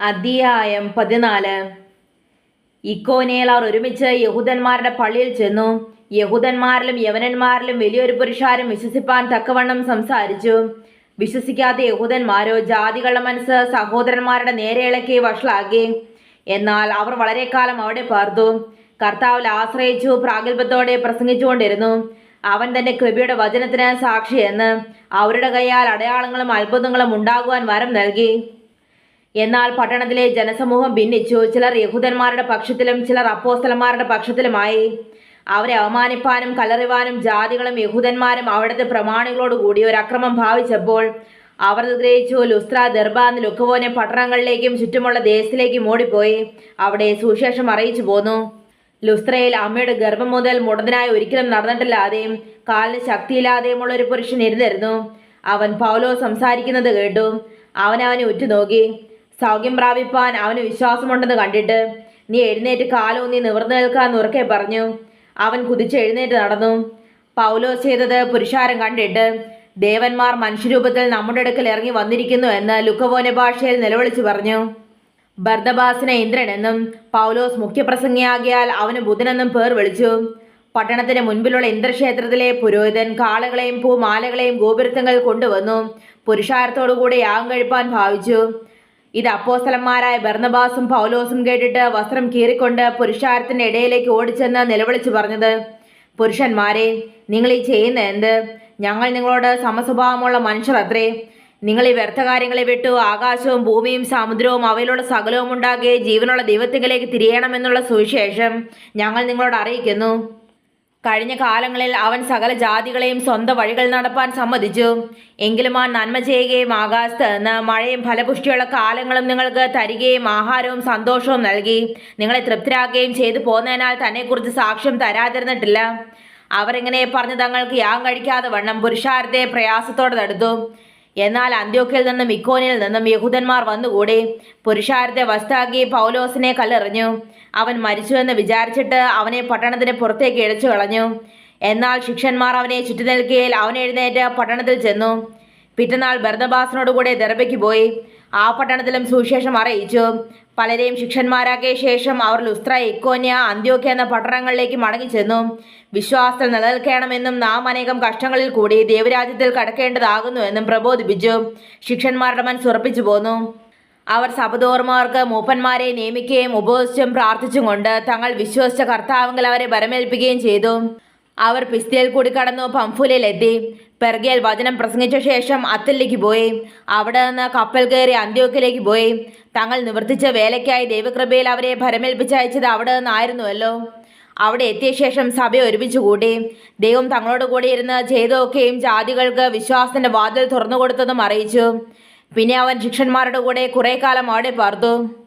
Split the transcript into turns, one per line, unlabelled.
അധ്യായം പതിനാല്. ഇക്കോനേലാർ ഒരുമിച്ച് യഹൂദന്മാരുടെ പള്ളിയിൽ ചെന്നു. യഹൂദന്മാരിലും യവനന്മാരിലും വലിയൊരു പുരുഷാരും വിശ്വസിപ്പാൻ തക്കവണ്ണം സംസാരിച്ചു. വിശ്വസിക്കാത്ത യഹൂദന്മാരോ ജാതികളുടെ മനസ്സ് സഹോദരന്മാരുടെ നേരെ ഇളക്കി വഷളാക്കി. എന്നാൽ അവർ വളരെ കാലം അവിടെ പാർത്തു. കർത്താവിൽ ആശ്രയിച്ചു പ്രാഗൽഭ്യത്തോടെ പ്രസംഗിച്ചുകൊണ്ടിരുന്നു. അവൻ തന്റെ കൃപയുടെ വചനത്തിന് സാക്ഷിയെന്ന് അവരുടെ കൈയാൽ അടയാളങ്ങളും അത്ഭുതങ്ങളും ഉണ്ടാകുവാൻ വരം നൽകി. എന്നാൽ പട്ടണത്തിലെ ജനസമൂഹം ഭിന്നിച്ചു. ചിലർ യഹൂദന്മാരുടെ പക്ഷത്തിലും ചിലർ അപ്പോസ്തലന്മാരുടെ പക്ഷത്തിലുമായി. അവരെ അവമാനിപ്പാനും കലറിവാനും ജാതികളും യഹൂദന്മാരും അവിടുത്തെ പ്രമാണികളോട് കൂടി ഒരു അക്രമം ഭാവിച്ചപ്പോൾ അവർ ഗ്രഹിച്ചു ലുസ്ത്ര ദർബാന്ന് ലുക്കവോനെ പട്ടണങ്ങളിലേക്കും ചുറ്റുമുള്ള ദേശത്തിലേക്കും ഓടിപ്പോയി. അവിടെ സുശേഷം അറിയിച്ചു പോന്നു. ലുസ്ത്രയിൽ അമ്മയുടെ ഗർഭം മുതൽ മുടന്തനായി ഒരിക്കലും നടന്നിട്ടില്ലാതെയും കാലിന് ശക്തിയില്ലാതെയുമുള്ള ഒരു പുരുഷൻ ഇരുന്നിരുന്നു. അവൻ പൗലോ സംസാരിക്കുന്നത് കേട്ടു. അവനവനെ അവനെ ഉറ്റുനോക്കി. സൗഖ്യം പ്രാപിപ്പാൻ അവന് വിശ്വാസമുണ്ടെന്ന് കണ്ടിട്ട് നീ എഴുന്നേറ്റ് കാലൂന്നി നിവർന്നു നിൽക്കാൻ ഉറക്കെ പറഞ്ഞു. അവൻ കുതിച്ച് എഴുന്നേറ്റ് നടന്നു. പൗലോ ചെയ്തത് പുരുഷാരം കണ്ടിട്ട് ദേവന്മാർ മനുഷ്യരൂപത്തിൽ നമ്മുടെ അടുക്കൽ ഇറങ്ങി വന്നിരിക്കുന്നു എന്ന് ലുക്കവോന ഭാഷയിൽ നിലവിളിച്ചു പറഞ്ഞു. ബർദബാസിനെ ഇന്ദ്രനെന്നും പൗലോസ് മുഖ്യപ്രസംഗിയാകിയാൽ അവന് ബുധനെന്നും പേർ വിളിച്ചു. പട്ടണത്തിന് മുൻപിലുള്ള ഇന്ദ്രക്ഷേത്രത്തിലെ പുരോഹിതൻ കാളകളെയും പൂമാലകളെയും ഗോപുരത്തങ്ങൾ കൊണ്ടുവന്നു. പുരുഷാരത്തോടുകൂടെ യാഗം കഴിപ്പാൻ ഭാവിച്ചു. ഇത് അപ്പോസ്തലന്മാരായ ബർണബാസും പൗലോസും കേട്ടിട്ട് വസ്ത്രം കീറിക്കൊണ്ട് പുരുഷാരത്തിന്റെ ഇടയിലേക്ക് ഓടിച്ചെന്ന് നിലവിളിച്ചു പറഞ്ഞത് പുരുഷന്മാരെ നിങ്ങൾ ഈ ചെയ്യുന്ന എന്ത്? ഞങ്ങൾ നിങ്ങളോട് സമസ്വഭാവമുള്ള മനുഷ്യർ അത്രേ നിങ്ങൾ ഈ വ്യർത്ഥ കാര്യങ്ങളെ വിട്ടു ആകാശവും ഭൂമിയും സമുദ്രവും അവയിലുള്ള സകലവും ഉണ്ടാക്കി ജീവനുള്ള ദൈവത്തിങ്കിലേക്ക് തിരിയണമെന്നുള്ള സുവിശേഷം ഞങ്ങൾ നിങ്ങളോട് അറിയിക്കുന്നു. കഴിഞ്ഞ കാലങ്ങളിൽ അവൻ സകല ജാതികളെയും സ്വന്തം വഴികൾ നടപ്പാൻ സമ്മതിച്ചു. എങ്കിലും ആ നന്മ ചെയ്യുകയും ആകാശത്ത് നിന്ന് മഴയും ഫലപുഷ്ടിയുള്ള കാലങ്ങളും നിങ്ങൾക്ക് തരികയും ആഹാരവും സന്തോഷവും നൽകി. നിങ്ങളെ തൃപ്തരാക്കുകയും ചെയ്തു പോന്നതിനാൽ തന്നെക്കുറിച്ച് സാക്ഷ്യം തരാതിരുന്നിട്ടില്ല. അവരിങ്ങനെ പറഞ്ഞ് തങ്ങൾക്ക് യാഗം കഴിക്കാതെ വണ്ണം പുരുഷാരത്തെ പ്രയാസത്തോടെ തടുത്തു. എന്നാൽ അന്ത്യോക്കിൽ നിന്നും ഇക്കോനിൽ നിന്നും യഹൂദന്മാർ വന്നുകൂടി. പുരുഷാരത്തെ വസ്താക്കി പൗലോസിനെ കല്ലെറിഞ്ഞു. അവൻ മരിച്ചുവെന്ന് വിചാരിച്ചിട്ട് അവനെ പട്ടണത്തിന് പുറത്തേക്ക് ഇഴച്ചു കളഞ്ഞു. എന്നാൽ ശിക്ഷന്മാർ അവനെ ചുറ്റി നിൽക്കുകയിൽ അവൻ എഴുന്നേറ്റ് പട്ടണത്തിൽ ചെന്നു. പിറ്റന്നാൾ ബർദബാസിനോടുകൂടെ ദർബയ്ക്ക് പോയി. ആ പട്ടണത്തിലും സുവിശേഷം അറിയിച്ചു. പലരെയും ശിക്ഷന്മാരാക്കിയ ശേഷം അവർ ലുസ്ത്ര ഇക്കോന്യ അന്ത്യോക്യ എന്ന പട്ടണങ്ങളിലേക്ക് മടങ്ങിച്ചെന്നു. വിശ്വാസത്തിൽ നിലനിൽക്കണമെന്നും നാം അനേകം കഷ്ടങ്ങളിൽ കൂടി ദൈവരാജ്യത്തിൽ കടക്കേണ്ടതാകുന്നുവെന്നും പ്രബോധിപ്പിച്ചു. ശിക്ഷന്മാരുടെ മനസ്സ് ഉറപ്പിച്ചു പോന്നു. അവർ സഭതോർമാർക്ക് മൂപ്പന്മാരെ നിയമിക്കുകയും ഉപവസിച്ചും പ്രാർത്ഥിച്ചും കൊണ്ട് തങ്ങൾ വിശ്വസിച്ച കർത്താവെങ്കിൽ അവരെ ബലമേൽപ്പിക്കുകയും ചെയ്തു. അവർ പിസ്തയിൽ കൂടി കടന്നു പംഫുലയിലെത്തി പെർഗിയൽ വചനം പ്രസംഗിച്ച ശേഷം അത്തലിലേക്ക് പോയി. അവിടെ നിന്ന് കപ്പൽ കയറി അന്ത്യോക്കിലേക്ക് പോയി. തങ്ങൾ നിവർത്തിച്ച വേലയ്ക്കായി ദൈവകൃപയിൽ അവരെ ഭരമേൽപ്പിച്ച് അയച്ചത് അവിടെ നിന്നായിരുന്നുവല്ലോ. അവിടെ എത്തിയ ശേഷം സഭ ഒരുമിച്ച് കൂടി. ദൈവം തങ്ങളോട് കൂടി ഇരുന്ന് ചെയ്തൊക്കെയും ജാതികൾക്ക് വിശ്വാസത്തിന്റെ വാതിൽ തുറന്നു കൊടുത്തതും അറിയിച്ചു. പിന്നെ അവൻ ശിക്ഷന്മാരുടെ കൂടെ കുറെ കാലം അവിടെ പാർത്തു.